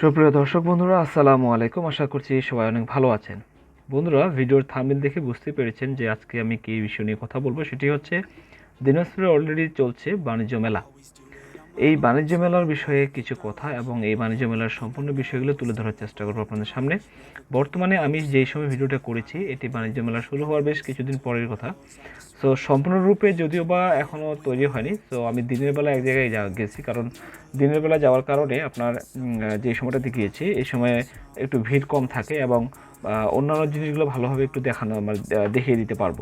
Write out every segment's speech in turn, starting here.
সুপ্রিয় দর্শক বন্ধুরা, আসসালামু আলাইকুম। আশা করছি সবাই অনেক ভালো আছেন। বন্ধুরা, ভিডিওর থামিল দেখে বুঝতে পেরেছেন যে আজকে আমি কী বিষয় নিয়ে কথা বলব। সেটি হচ্ছে, দিনাজপুরে অলরেডি চলছে বাণিজ্য মেলা। এই বাণিজ্য মেলার বিষয়ে কিছু কথা এবং এই বাণিজ্য মেলার সম্পূর্ণ বিষয়গুলো তুলে ধরার চেষ্টা করব আপনাদের সামনে। বর্তমানে আমি যেই সময় ভিডিওটা করেছি, এটি বাণিজ্য মেলা শুরু হওয়ার বেশ কিছুদিন পরের কথা। সো সম্পূর্ণরূপে যদিও বা এখনও তৈরি হয়নি তো আমি দিনের বেলা এক জায়গায় যা গেছি। কারণ দিনের বেলা যাওয়ার কারণে আপনার যে সময়টাতে গিয়েছি, এই সময়ে একটু ভিড় কম থাকে এবং অন্যান্য জিনিসগুলো ভালোভাবে একটু দেখানো, আমার দেখিয়ে দিতে পারব।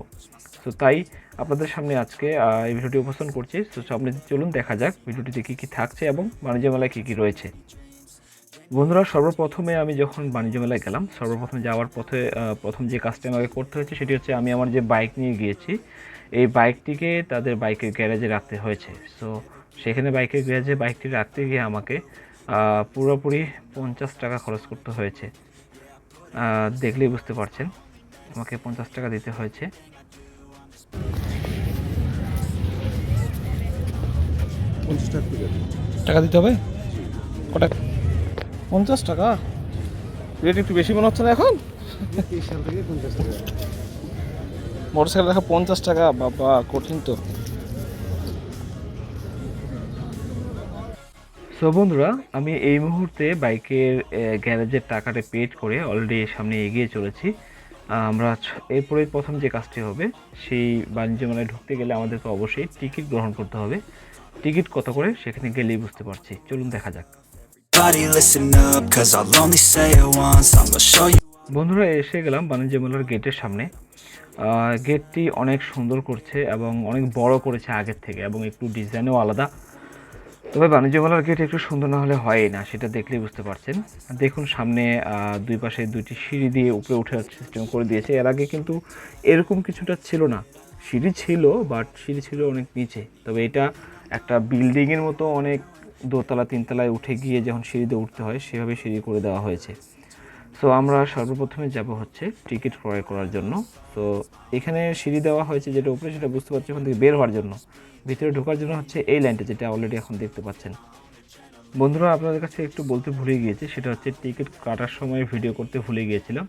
তো তাই আপনাদের সামনে আজকে এই ভিডিওটি উপস্থাপন করছি। তো সামনে চলুন, দেখা যাক ভিডিওটিতে কী কী থাকছে এবং বাণিজ্য মেলায় কী কী রয়েছে। বন্ধুরা, সর্বপ্রথমে আমি যখন বাণিজ্য মেলায় গেলাম, সর্বপ্রথমে যাওয়ার পথে প্রথম যে কাজটা আমাকে করতে হয়েছে, সেটি হচ্ছে আমি আমার যে বাইক নিয়ে গিয়েছি, এই বাইকটিকে তাদের বাইকের গ্যারেজে রাখতে হয়েছে। সো সেখানে বাইকের গ্যারেজে বাইকটি রাখতে গিয়ে আমাকে পুরোপুরি পঞ্চাশ টাকা খরচ করতে হয়েছে। দেখলেই বুঝতে পারছেন। আমাকে পঞ্চাশ টাকা দিতে হয়েছে। টাকা দিতে হবে। কটা? পঞ্চাশ টাকা? রেট একটু বেশি মনে হচ্ছে না এখন? মোটরসাইকেল রাখা পঞ্চাশ টাকা বাবা কঠিন তো। সো বন্ধুরা আমি এই মুহূর্তে বাইকের গ্যারেজের টাকাটা পেড করে অলরেডি সামনে এগিয়ে চলেছি। আমরা এরপরে প্রথম যে কাজটি হবে সেই বাণিজ্য মেলায় ঢুকতে গেলে আমাদেরকে অবশ্যই টিকিট গ্রহণ করতে হবে। টিকিট কত করে সেখানে গেলেই বুঝতে পারছি। চলুন দেখা যাক. বন্ধুরা এসে গেলাম বাণিজ্য মেলার গেটের সামনে। আহ, গেটটি অনেক সুন্দর করছে এবং অনেক বড় করেছে আগের থেকে এবং একটু ডিজাইনও আলাদা। তবে বাণিজ্য মেলার গেট একটু সুন্দর না হলে হয়ই না, সেটা দেখলেই বুঝতে পারছেন। দেখুন সামনে দুই পাশে দুইটি সিঁড়ি দিয়ে উপরে ওঠার সিস্টেম করে দিয়েছে। এর আগে কিন্তু এরকম কিছুটা ছিল না। সিঁড়ি ছিল বাট সিঁড়ি ছিল অনেক নিচে। তবে এটা একটা বিল্ডিংয়ের মতো অনেক দোতলা, তিনতলায় উঠে গিয়ে যখন সিঁড়িতে উঠতে হয়, সেভাবে সিঁড়ি করে দেওয়া হয়েছে। সো আমরা সর্বপ্রথমে যাব হচ্ছে টিকিট ক্রয় করার জন্য। তো এখানে সিঁড়ি দেওয়া হয়েছে যেটা উপরে, সেটা বুঝতে পারছি ওখান থেকে বের হওয়ার জন্য। ভিতরে ঢোকার জন্য হচ্ছে এই লাইনটা যেটা অলরেডি এখন দেখতে পাচ্ছেন। বন্ধুরা, আপনাদের কাছে একটু বলতে ভুলে গিয়েছি, সেটা হচ্ছে টিকিট কাটার সময় ভিডিও করতে ভুলে গিয়েছিলাম।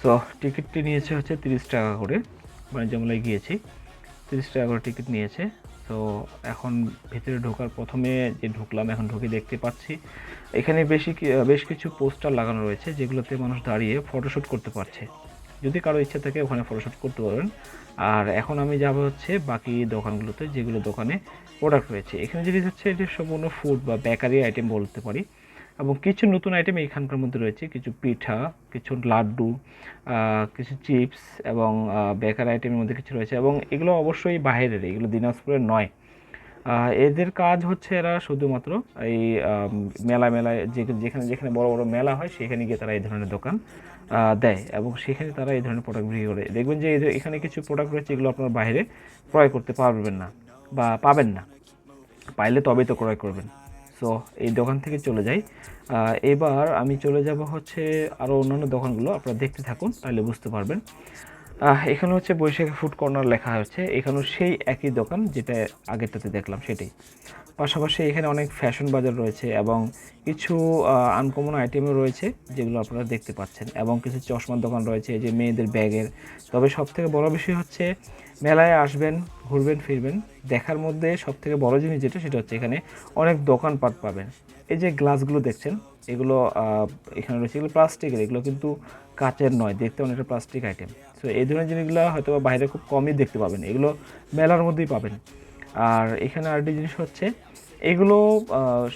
সো টিকিটটি নিয়েছে হচ্ছে তিরিশ টাকা করে বাণিজ্য মেলায় গিয়েছি। তিরিশ টাকা করে টিকিট নিয়েছে। তো এখন ভিতরে ঢোকার প্রথমে যে ঢুকলাম, এখন ঢুকে দেখতে পাচ্ছি। এখানে বেশি বেশ কিছু পোস্টার লাগানো রয়েছে, যেগুলোতে মানুষ দাঁড়িয়ে ফটোশ্যুট করতে পারছে। যদি কারও ইচ্ছা থাকে ওখানে ফটোশ্যুট করতে পারবেন। আর এখন আমি যাব হচ্ছে বাকি দোকানগুলোতে, যেগুলো দোকানে প্রোডাক্ট রয়েছে। এখানে যেটি হচ্ছে এটি সম্পূর্ণ ফুড বা বেকারি আইটেম বলতে পারি। এবং কিছু নতুন আইটেম এখানকার মধ্যে রয়েছে। কিছু পিঠা, কিছু লাড্ডু কিছু চিপস এবং বেকার আইটেমের মধ্যে কিছু রয়েছে। এবং এগুলো অবশ্যই বাইরের এগুলো দিনাজপুরের নয়। এদের কাজ হচ্ছে এরা শুধুমাত্র এই মেলা মেলায় যেখানে যেখানে বড় বড় মেলা হয়, সেখানে গিয়ে তারা এই ধরনের দোকান দেয় এবং সেখানে তারা এই ধরনের প্রোডাক্ট বিক্রি করে। দেখবেন যে এখানে কিছু প্রোডাক্ট রয়েছে এগুলো আপনার বাইরে ক্রয় করতে পারবেন না বা পাবেন না। পাইলে তবেই তো ক্রয় করবেন। সো এই দোকান থেকে চলে যাই। এবার আমি চলে যাব হচ্ছে আরও অন্যান্য দোকানগুলো। আপনারা দেখতে থাকুন, তাহলে বুঝতে পারবেন। এখানে হচ্ছে বৈশাখী ফুড কর্নার লেখা হচ্ছে এখানেও সেই একই দোকান যেটা আগেরটাতে দেখলাম, সেটাই। পাশাপাশি এখানে অনেক ফ্যাশন বাজার রয়েছে এবং কিছু আনকমন আইটেমও রয়েছে যেগুলো আপনারা দেখতে পাচ্ছেন এবং কিছু চশমার দোকান রয়েছে যে মেয়েদের ব্যাগের। তবে সব থেকে বড় বিষয় হচ্ছে মেলায় আসবেন, ঘুরবেন, ফিরবেন, দেখার মধ্যে সব থেকে বড় জিনিস যেটা, সেটা হচ্ছে এখানে অনেক দোকানপাট পাবেন। এই যে গ্লাসগুলো দেখছেন, এগুলো এখানে রয়েছে, এগুলো প্লাস্টিকের এগুলো কিন্তু কাচের নয়, দেখতে অনেকটা প্লাস্টিক আইটেম সো এই ধরনের জিনিসগুলো হয়তো বাইরে খুব কমই দেখতে পাবেন। এগুলো মেলার মধ্যেই পাবেন। আর এখানে আরেকটি জিনিস হচ্ছে এগুলো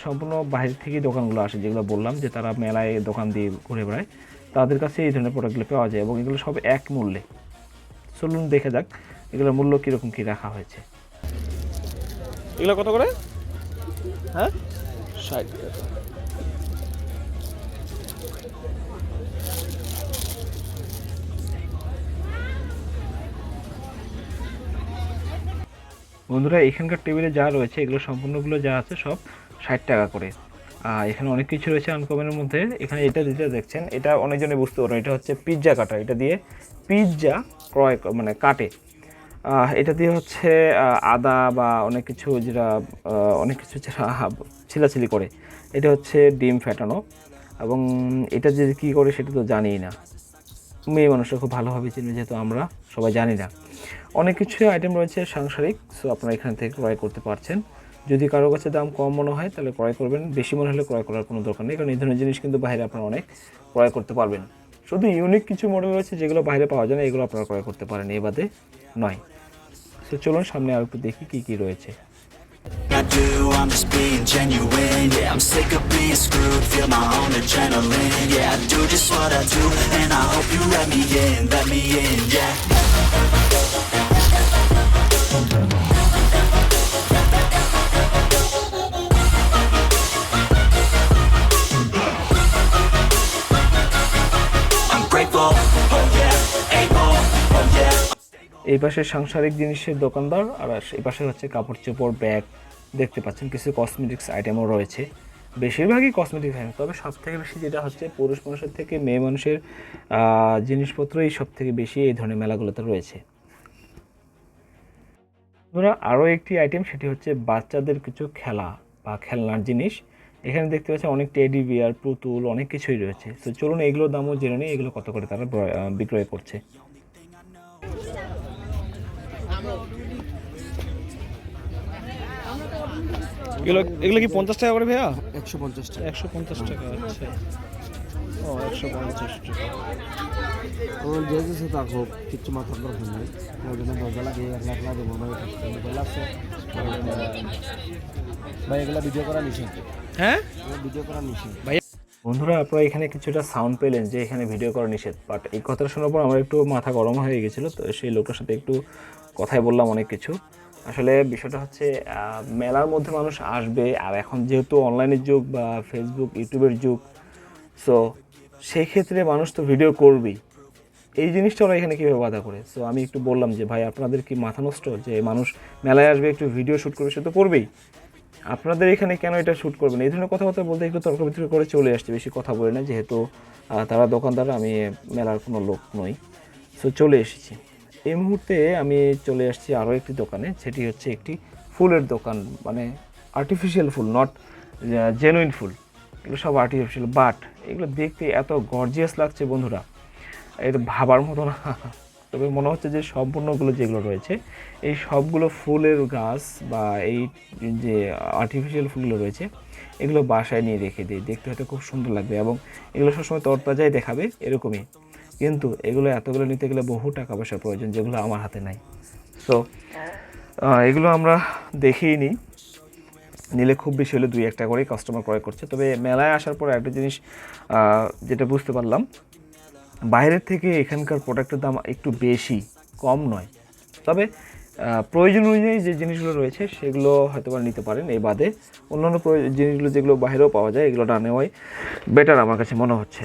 সম্পূর্ণ বাইরে থেকেই দোকানগুলো আসে যেগুলো বললাম যে তারা মেলায় দোকান দিয়ে ঘুরে বেড়ায়। তাদের কাছে এই ধরনের প্রোডাক্টগুলো পাওয়া যায় এবং এগুলো সব এক মূল্যে। চলুন দেখে যাক এগুলোর মূল্য কীরকম কী রাখা হয়েছে। এগুলো কত করে? হ্যাঁ? ষাট টাকা। বন্ধুরা, এখানকার টেবিলে যা রয়েছে, এগুলো সম্পূর্ণগুলো যা আছে, সব ষাট টাকা করে। আর এখানে অনেক কিছু রয়েছে আনকমনের মধ্যে। এখানে এটা যেটা দেখছেন, এটা অনেকজনে বুঝতে পারবেন, এটা হচ্ছে পিৎজা কাটা এটা দিয়ে পিৎজা ক্রয় মানে কাটে। এটা দিয়ে হচ্ছে আদা বা অনেক কিছু যেটা অনেক কিছু যেটা ছিলাছিলি করে। এটা হচ্ছে ডিম ফেটানো। এবং এটা যে কী করে সেটা তো জানিই না। মেয়ে মানুষরা খুব ভালোভাবে চিনবে, যেহেতু আমরা সবাই জানি না। অনেক কিছু আইটেম রয়েছে সাংসারিক সো আপনারা এখান থেকে ক্রয় করতে পারছেন। যদি কারও কাছে দাম কম মনে হয়, তাহলে ক্রয় করবেন। বেশি মনে হলে ক্রয় করার কোনো দরকার নেই, কারণ এই ধরনের জিনিস কিন্তু বাইরে আপনারা অনেক ক্রয় করতে পারবেন। শুধু ইউনিক কিছু মডেল রয়েছে যেগুলো বাইরে পাওয়া যায় না, এগুলো আপনারা ক্রয় করতে পারেন, এ বাদে নয়। তো চলুন সামনে আর একটু দেখি কী কী রয়েছে। Do, I'm just being genuine Yeah, I'm sick of being screwed Feel my own adrenaline Yeah, I do just what I do And I hope you let me in, let me in, yeah oh oh এই পাশে সাংসারিক জিনিসের দোকানদার আর এই পাশে হচ্ছে কাপড় চোপড় ব্যাগ দেখতে পাচ্ছেন, কিছু কসমেটিক্স আইটেমও রয়েছে। বেশিরভাগই কসমেটিক্স আইটেম তবে সব থেকে বেশি যেটা হচ্ছে পুরুষ মানুষের থেকে, মেয়ে মানুষের জিনিসপত্রই সব থেকে বেশি এই ধরনের মেলাগুলোতে রয়েছে। ধরা আরও একটি আইটেম সেটি হচ্ছে বাচ্চাদের কিছু খেলা বা খেলনার জিনিস। এখানে দেখতে পাচ্ছেন অনেক টেডি বিয়ার পুতুল, অনেক কিছুই রয়েছে। তো চলুন এগুলোর দামও জেনে নিই, এগুলো কত করে তারা বিক্রয় করছে। এগুলো এগুলো কি পঞ্চাশ টাকা করে ভাইয়া? একশো পঞ্চাশ টাকা। একশো পঞ্চাশ টাকা আচ্ছা। ও একশো পঞ্চাশ টাকা। আমার যে যে তা হোক কিচ্ছু মাথার দরকার নাই। ওই জন্য দরজা লাগে এক লাখ লাগে মনে হয় ভাই এগুলো ভিডিও করা নিষেধ হ্যাঁ? ভিডিও করা নিষেধ বন্ধুরা আপনারা এখানে কিছুটা সাউন্ড পেলেন যে এখানে ভিডিও করা নিষেধ। বাট এই কথাটা শোনার পর আমার একটু মাথা গরম হয়ে গেছিল তো সেই লোকটার সাথে একটু কথাই বললাম অনেক কিছু। আসলে বিষয়টা হচ্ছে মেলার মধ্যে মানুষ আসবে, আর এখন যেহেতু অনলাইনের যুগ বা ফেসবুক ইউটিউবের যুগ সো সেই ক্ষেত্রে মানুষ তো ভিডিও করবেই। এই জিনিসটা ওরা এখানে কীভাবে বাধা করে? সো আমি একটু বললাম যে, ভাই, আপনাদের কি মাথা নষ্ট যে মানুষ মেলায় আসবে, একটু ভিডিও শ্যুট করবে, সে তো করবেই। আপনাদের এখানে কেন এটা শ্যুট করবেন এই ধরনের কথাবার্তা বলতে একটু তর্ক বিতর্ক করে চলে আসছে, বেশি কথা বলে না, যেহেতু তারা দোকানদার, আমি মেলার কোনো লোক নই। সো চলে এসেছি। এই মুহূর্তে আমি চলে আসছি আরও একটি দোকানে, সেটি হচ্ছে একটি ফুলের দোকান মানে আর্টিফিশিয়াল ফুল নট জেনুইন ফুল। এগুলো সব আর্টিফিশিয়াল বাট এগুলো দেখতে এত গর্জিয়াস লাগছে বন্ধুরা। এটা ভাবার মতো না। তবে মনে হচ্ছে যে সম্পূর্ণগুলো যেগুলো রয়েছে, এই সবগুলো ফুলের গাছ বা এই যে আর্টিফিশিয়াল ফুলগুলো রয়েছে, এগুলো বাসায় নিয়ে রেখে দিই। দেখতে হয়তো খুব সুন্দর লাগবে এবং এগুলো সবসময় তরতাজাই দেখাবে, এরকমই। কিন্তু এগুলো এতগুলো নিতে গেলে বহু টাকা পয়সা প্রয়োজন যেগুলো আমার হাতে নাই। সো এগুলো আমরা দেখেই নিই। নিলে খুব বেশি হলে দুই একটা করেই কাস্টমার ক্রয় করছে। তবে মেলায় আসার পর একটা জিনিস যেটা বুঝতে পারলাম, বাইরের থেকে এখানকার প্রোডাক্টের দাম একটু বেশি, কম নয়। তবে প্রয়োজন অনুযায়ী যে জিনিসগুলো রয়েছে সেগুলো হয়তো বা নিতে পারেন এই বাদে। অন্যান্য জিনিসগুলো যেগুলো বাইরেও পাওয়া যায়, এগুলো না নেওয়াই বেটার আমার কাছে মনে হচ্ছে।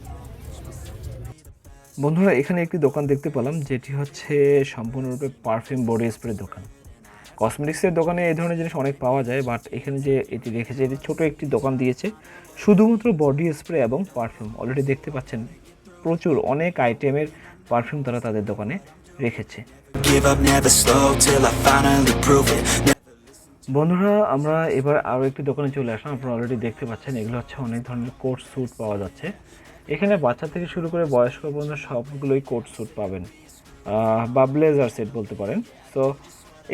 বন্ধুরা এখানে একটি দোকান দেখতে পেলাম যেটি হচ্ছে সম্পূর্ণরূপে পারফিউম বডি স্প্রে দোকান। কসমেটিক্সের দোকানে এই ধরনের জিনিস অনেক পাওয়া যায় বাট এখানে যে এটি রেখেছে এটি ছোট একটি দোকান দিয়েছে। শুধুমাত্র বডি স্প্রে এবং পারফিউম অলরেডি দেখতে পাচ্ছেন প্রচুর অনেক আইটেমের পারফিউম তারা তাদের দোকানে রেখেছে. বন্ধুরা আমরা এবার আরও একটি দোকানে চলে আসলাম আপনারা অলরেডি দেখতে পাচ্ছেন এগুলো হচ্ছে অনেক ধরনের কোট স্যুট পাওয়া যাচ্ছে। এখানে বাচ্চা থেকে শুরু করে বয়স্ক পর্যন্ত সবগুলোই কোট স্যুট পাবেন বা ব্লেজার সেট বলতে পারেন। তো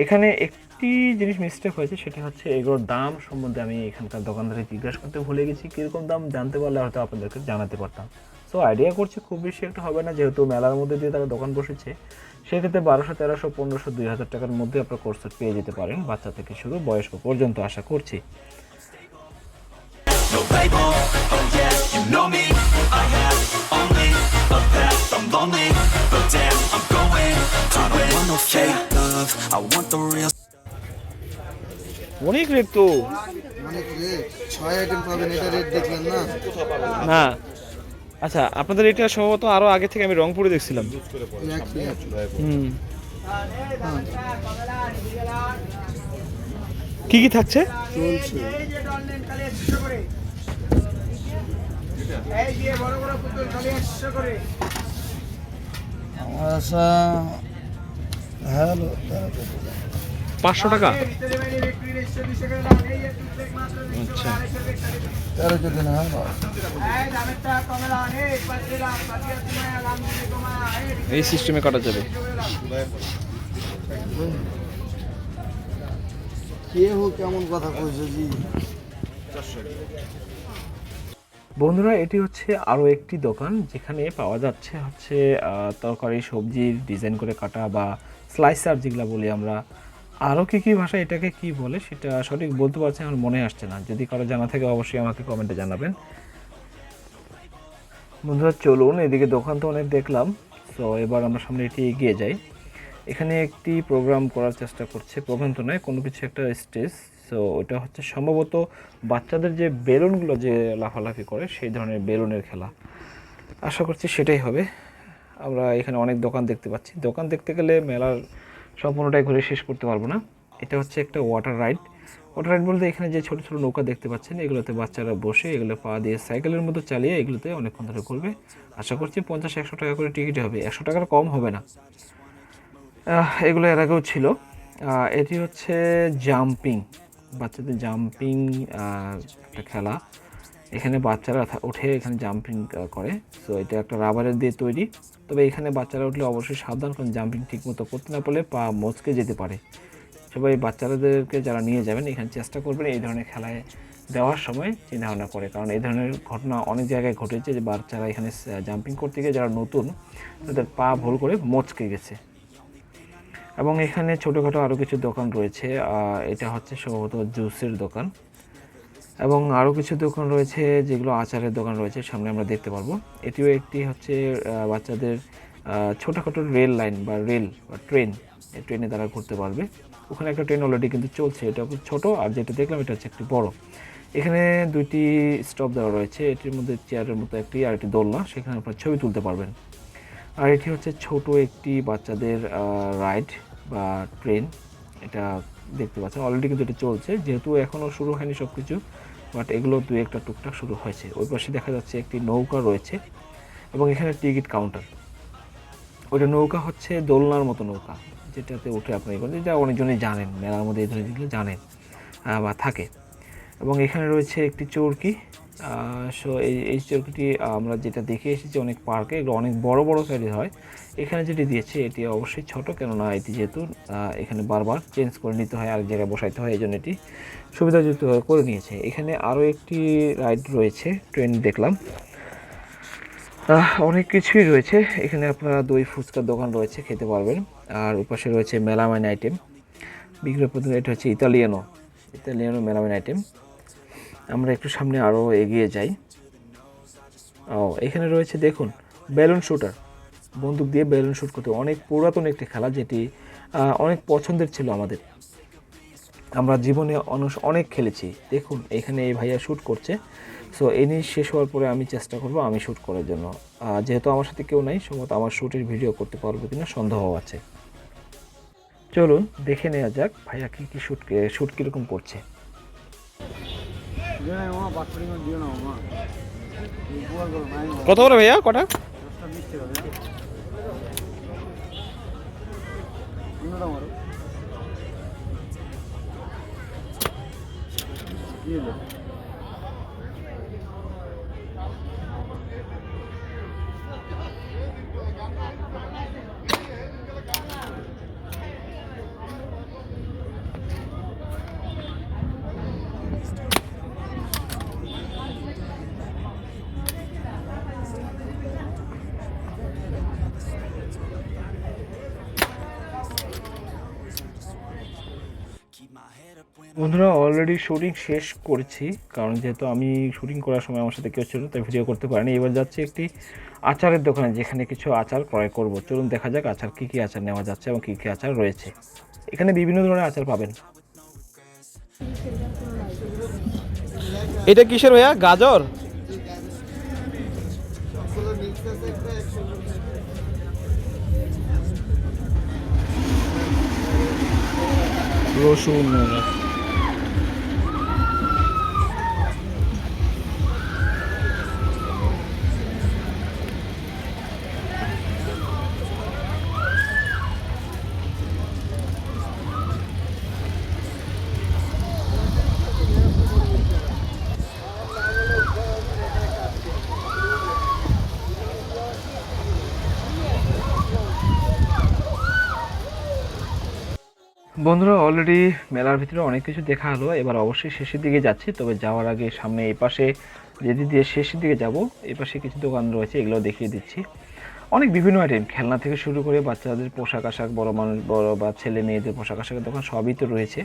এখানে একটি জিনিস মিস্টেক হয়েছে, সেটি হচ্ছে এগুলোর দাম সম্বন্ধে আমি এখানকার দোকানদারে জিজ্ঞাসা করতে ভুলে গেছি, কীরকম দাম জানতে পারলে হয়তো আপনাদেরকে জানাতে পারতাম। সো আইডিয়া করছি খুব বেশি একটা হবে না, যেহেতু মেলার মধ্যে দিয়ে তারা দোকান বসেছে, সেক্ষেত্রে বারোশো, তেরোশো, পনেরোশো, দুই হাজার টাকার মধ্যে আপনার কোর্স পেয়ে যেতে পারেন, বাচ্চা থেকে শুরু বয়স্ক পর্যন্ত আশা করছি। No label, oh yeah, you know me I have only a path, I'm lonely But damn, I'm going I don't want no fake love, I want the real অনেক রেট তো অনেক রেট ছয় আইটেম পাবেন এটা rate দেখলেন না না আচ্ছা আপনাদের এটা সম্ভবত আরও আগে থেকে আমি রংপুরে দেখছিলাম হুম কি কি থাকছে চলছে আমার আশা হ্যালো পাঁচশো টাকা? আচ্ছা। তেরো কেজি না। এই সিস্টেমে কাটা যাবে। কে হো কেমন কথা কইছো জি? বন্ধুরা, এটি হচ্ছে আরও একটি দোকান যেখানে পাওয়া যাচ্ছে হচ্ছে তরকারি সবজির ডিজাইন করে কাটা বা স্লাইসার যেগুলো বলি আমরা। আরও কী কী ভাষা এটাকে কি বলে সেটা সঠিক বলতে পারছি আমার মনে আসছে না। যদি কারও জানা থাকে অবশ্যই আমাকে কমেন্টে জানাবেন। বন্ধুরা, চলুন, এদিকে দোকান তো অনেক দেখলাম। তো এবার আমরা সামনে এটি এগিয়ে যাই। এখানে একটি প্রোগ্রাম করার চেষ্টা করছে প্রোগ্রাম তো নয়, কোনো কিছু একটা স্টেজ সো ওটা হচ্ছে সম্ভবত বাচ্চাদের যে বেলুনগুলো যে লাফালাফি করে, সেই ধরনের বেলুনের খেলা। আশা করছি সেটাই হবে। আমরা এখানে অনেক দোকান দেখতে পাচ্ছি। দোকান দেখতে গেলে মেলার সম্পূর্ণটাই ঘুরে শেষ করতে পারব না। এটা হচ্ছে একটা ওয়াটার রাইড ওয়াটার রাইড বলতে এখানে যে ছোটো ছোটো নৌকা দেখতে পাচ্ছেন, এগুলোতে বাচ্চারা বসে এগুলো পা দিয়ে সাইকেলের মতো চালিয়ে এগুলোতে অনেকক্ষণ ধরে করবে আশা করছি পঞ্চাশ, একশো টাকা করে টিকিট হবে। একশো টাকার কম হবে না। এগুলো এর আগেও ছিল। এটি হচ্ছে জাম্পিং। বাচ্চাদের জাম্পিং একটা খেলা। এখানে বাচ্চারা ওঠে এখানে জাম্পিং করে। সো এটা একটা রাবারের দিয়ে তৈরি। তবে এখানে বাচ্চারা উঠলে অবশ্যই সাবধান, কারণ জাম্পিং ঠিক মতো করতে না পারলে পা মচকে যেতে পারে। সবাই বাচ্চাদেরকে যারা নিয়ে যাবেন, এখানে চেষ্টা করবেন এই ধরনের খেলায় দেওয়ার সময় চিন্তা ভাবনা করে। কারণ এই ধরনের ঘটনা অনেক জায়গায় ঘটেছে যে বাচ্চারা এখানে জাম্পিং করতে গিয়ে যারা নতুন, তাদের পা ভুল করে মচকে গেছে। এবং এখানে ছোটোখাটো আরও কিছু দোকান রয়েছে এটা হচ্ছে সম্ভবত জুসের দোকান। এবং আরও কিছু দোকান রয়েছে যেগুলো আচারের দোকান রয়েছে, সামনে আমরা দেখতে পারব। এটিও একটি হচ্ছে বাচ্চাদের ছোটোখাটো রেল লাইন বা রেল বা ট্রেন। ট্রেনে তারা ঘুরতে পারবে। ওখানে একটা ট্রেন অলরেডি কিন্তু চলছে, এটা খুব ছোটো, আর যেটা দেখলাম এটা হচ্ছে একটি বড়। এখানে দুইটি স্টপ দেওয়া রয়েছে, এটির মধ্যে চেয়ারের মতো একটি আর একটি দোলনা, সেখানে আপনার ছবি তুলতে পারবেন। আর এটি হচ্ছে ছোট একটি বাচ্চাদের রাইড। বা ট্রেন, এটা দেখতে পাচ্ছেন। অলরেডি কিন্তু এটা চলছে, যেহেতু এখনও শুরু হয়নি সব কিছু বাট এগুলো দু একটা টুকটাক শুরু হয়েছে। ওই পাশে দেখা যাচ্ছে একটি নৌকা রয়েছে এবং এখানে টিকিট কাউন্টার। ওইটা নৌকা হচ্ছে দোলনার মতো নৌকা, যেটাতে উঠে আপনি যেটা অনেকজনই জানেন, মেলার মধ্যে এই ধরনের জানেন বা থাকে। এবং এখানে রয়েছে একটি চৌকি সো এই এই চৌকিটি আমরা যেটা দেখে এসেছি, অনেক পার্কে, এগুলো অনেক বড় বড় সাইজের হয়। এখানে যেটি দিয়েছে, এটি অবশ্যই ছোট, কেননা এটি যেহেতু এখানে বারবার চেঞ্জ করে নিতে হয়, আরেক জায়গায় বসাইতে হয় এই জন্য এটি সুবিধাযুক্ত করে নিয়েছে। এখানে আরও একটি রাইড রয়েছে, ট্রেন দেখলাম। অনেক কিছুই রয়েছে। এখানে আপনারা দই, ফুচকার দোকান রয়েছে, খেতে পারবেন। আর ওপাশে রয়েছে মেলামাইন আইটেম। বিক্রয় পদ্ধতি এটা হচ্ছে ইতালিয়ানো ইতালিয়ানো মেলামাইন আইটেম। আমরা একটু সামনে আরও এগিয়ে যাই। ও, এখানে রয়েছে দেখুন বেলুন শুটার বন্দুক দিয়ে বেলুন শুট করতে অনেক পুরাতন একটি খেলা যেটি অনেক পছন্দের ছিল আমাদের। আমরা জীবনে অনুস- অনেক খেলেছি। দেখুন, এখানে এই ভাইয়া শ্যুট করছে। সো এনি শেষ হওয়ার পরে আমি চেষ্টা করব আমি শ্যুট করার জন্য। যেহেতু আমার সাথে কেউ নাই, সম্ভবত আমার শ্যুটের ভিডিও করতে পারব কিনা সন্দেহ আছে। চলুন, দেখে নেওয়া যাক ভাইয়া কী কী শ্যুট শ্যুট কীরকম করছে। কত করে ভাইয়া কটা দশটা বিশ টাকা দেয় বন্ধুরা অলরেডি শুটিং শেষ করেছি কারণ যেহেতু আমি শুটিং করার সময় আমার সাথে কেউ ছিল তাই ভিডিও করতে পারিনি। এবার যাচ্ছে একটি আচারের দোকানে যেখানে কিছু আচার ক্রয় করব। চলুন দেখা যাক আচার কী কী আচার নেওয়া যাচ্ছে এবং কী কী আচার রয়েছে। এখানে বিভিন্ন ধরনের আচার পাবেন। এটা কিসের ভাইয়া? গাজর? রসুন বন্ধুরা অলরেডি মেলার ভিতরে অনেক কিছু দেখা হলো। এবার অবশ্যই শেষের দিকে যাচ্ছি। তবে যাওয়ার আগে সামনে এই পাশে যেদি দিয়ে শেষের দিকে যাব, এই পাশে কিছু দোকান রয়েছে, এগুলো দেখিয়ে দিচ্ছি। অনেক বিভিন্ন আইটেম খেলনা থেকে শুরু করে বাচ্চাদের পোশাক আশাক, বড় মানুষ, বড় বা ছেলে মেয়েদের পোশাক আশাকের দোকান সবই তো রয়েছে।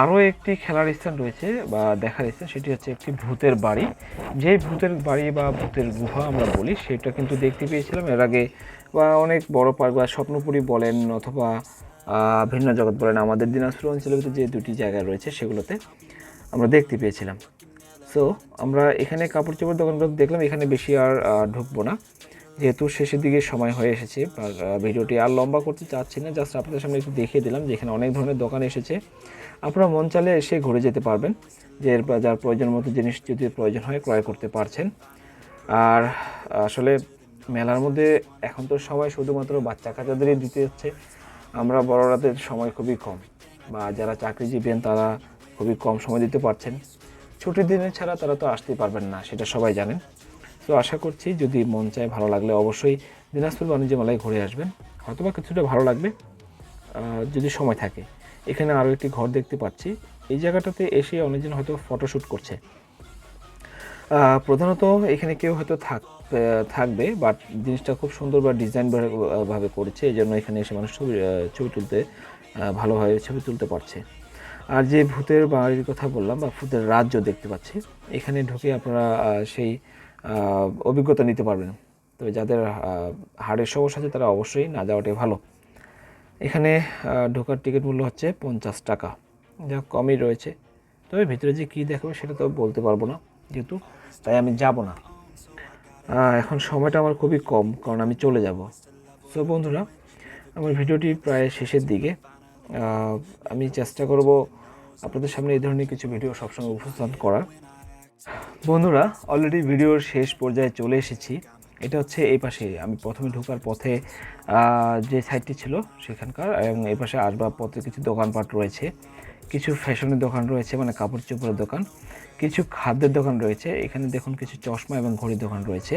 আরও একটি খেলার স্থান রয়েছে বা দেখার স্থান, সেটি হচ্ছে একটি ভূতের বাড়ি। যে ভূতের বাড়ি বা ভূতের গুহা আমরা বলি, সেটা কিন্তু দেখতে পেয়েছিলাম। এর আগে বা অনেক বড় পার্ক বা স্বপ্নপুরী বলেন অথবা ভিন্ন জগৎ বলেন, আমাদের দিনাজপুর অঞ্চলের ভিতরে যে দুটি জায়গা রয়েছে, সেগুলোতে আমরা দেখতে পেয়েছিলাম। সো আমরা এখানে কাপড় চোপড় দোকানগুলো দেখলাম, এখানে বেশি আর ঢুকবো না। যেহেতু শেষের দিকে সময় হয়ে এসেছে, আর ভিডিওটি আর লম্বা করতে চাচ্ছি না জাস্ট আপনাদের সামনে একটু দেখিয়ে দিলাম যে এখানে অনেক ধরনের দোকান এসেছে। আপনারা মন চালে এসে ঘুরে যেতে পারবেন, যে যার প্রয়োজন মতো জিনিস যদি প্রয়োজন হয় ক্রয় করতে পারছেন। আর, আসলে মেলার মধ্যে এখন তো সবাই শুধুমাত্র বাচ্চা কাচ্চাদেরই দিতে হচ্ছে আমরা বড়রাদের সময় খুবই কম বা যারা চাকরিজীবী তারা খুবই কম সময় দিতে পারছেন। ছুটির দিনে ছাড়া তারা তো আসতেই পারবেন না, সেটা সবাই জানেন। তো আশা করছি যদি মন চায় ভালো লাগলে অবশ্যই দিনাজপুর বাণিজ্য মেলায় ঘুরে আসবেন, হয়তোবা কিছুটা ভালো লাগবে যদি সময় থাকে। এখানে আরও একটি ঘর দেখতে পাচ্ছি। এই জায়গাটাতে এসে অনেকজন হয়তো ফটোশ্যুট করছে। প্রধানত এখানে কেউ হয়তো থাক থাকবে বাট জিনিসটা খুব সুন্দর বা ডিজাইন ভাবে করেছে, এই জন্য এখানে এসে মানুষ ছবি ছবি তুলতে ভালোভাবে ছবি তুলতে পারছে। আর যে ভূতের বাড়ির কথা বললাম, বা ভূতের রাজ্য দেখতে পাচ্ছি, এখানে ঢুকে আপনারা সেই অভিজ্ঞতা নিতে পারবেন। তবে যাদের হাড়ের সমস্যা আছে, তারা অবশ্যই না যাওয়াটাই ভালো। এখানে ঢোকার টিকিট মূল্য হচ্ছে পঞ্চাশ টাকা। যা কমই রয়েছে। তবে ভিতরে যে কী দেখাবে, সেটা তো বলতে পারব না, যেহেতু, তাই আমি যাব না। এখন সময়টা আমার খুবই কম, কারণ আমি চলে যাব। সো বন্ধুরা, আমার ভিডিওটি প্রায় শেষের দিকে। আমি চেষ্টা করব আপনাদের সামনে এই ধরনের কিছু ভিডিও সবসময় উপস্থাপন করার। বন্ধুরা অলরেডি ভিডিওর শেষ পর্যায়ে চলে এসেছি। এটা হচ্ছে এই পাশে, আমি প্রথমে ঢোকার পথে যে সাইডটি ছিল সেখানকার, এবং এই পাশে আসবাবপত্রের কিছু দোকানপাট রয়েছে। কিছু ফ্যাশনের দোকান রয়েছে মানে কাপড় চোপড়ের দোকান। কিছু খাদ্যের দোকান রয়েছে, এখানে দেখুন কিছু চশমা এবং ঘড়ির দোকান রয়েছে।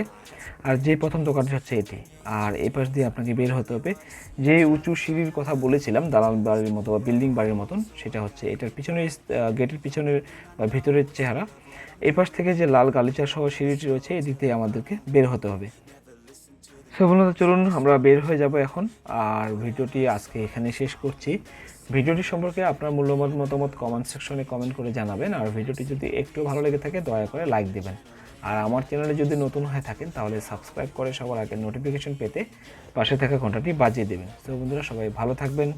আর যে প্রথম দোকানটি হচ্ছে এটি। আর এই পাশ দিয়ে আপনাকে বের হতে হবে। যে উঁচু সিঁড়ির কথা বলেছিলাম, দালাল বাড়ির মতো বা বিল্ডিং বাড়ির মতন, সেটা হচ্ছে এটার পিছনে গেটের পিছনের বা ভিতরের চেহারা। এই পাশ থেকে যে লাল গালিচা সহ সিঁড়িটি রয়েছে, এদিক দিয়ে আমাদেরকে বের হতে হবে। সো বন্ধুরা, চলুন আমরা বের হয়ে যাব এখন। আর ভিডিওটি আজকে এখানে শেষ করছি। ভিডিওটি সম্পর্কে আপনার মূল্যবান মতামত কমেন্ট সেকশনে কমেন্ট করে জানাবেন। আর ভিডিওটি যদি একটু ভালো লেগে থাকে, দয়া করে লাইক দেবেন। আর আমার চ্যানেলে যদি নতুন হয়ে থাকেন, তাহলে সাবস্ক্রাইব করে সবার আগে নোটিফিকেশন পেতে পাশে থাকা ঘন্টাটি বাজিয়ে দেবেন। তো বন্ধুরা, সবাই ভালো থাকবেন,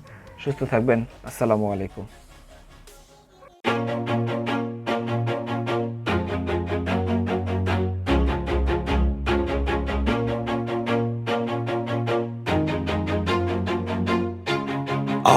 সুস্থ থাকবেন। আসসালামু আলাইকুম।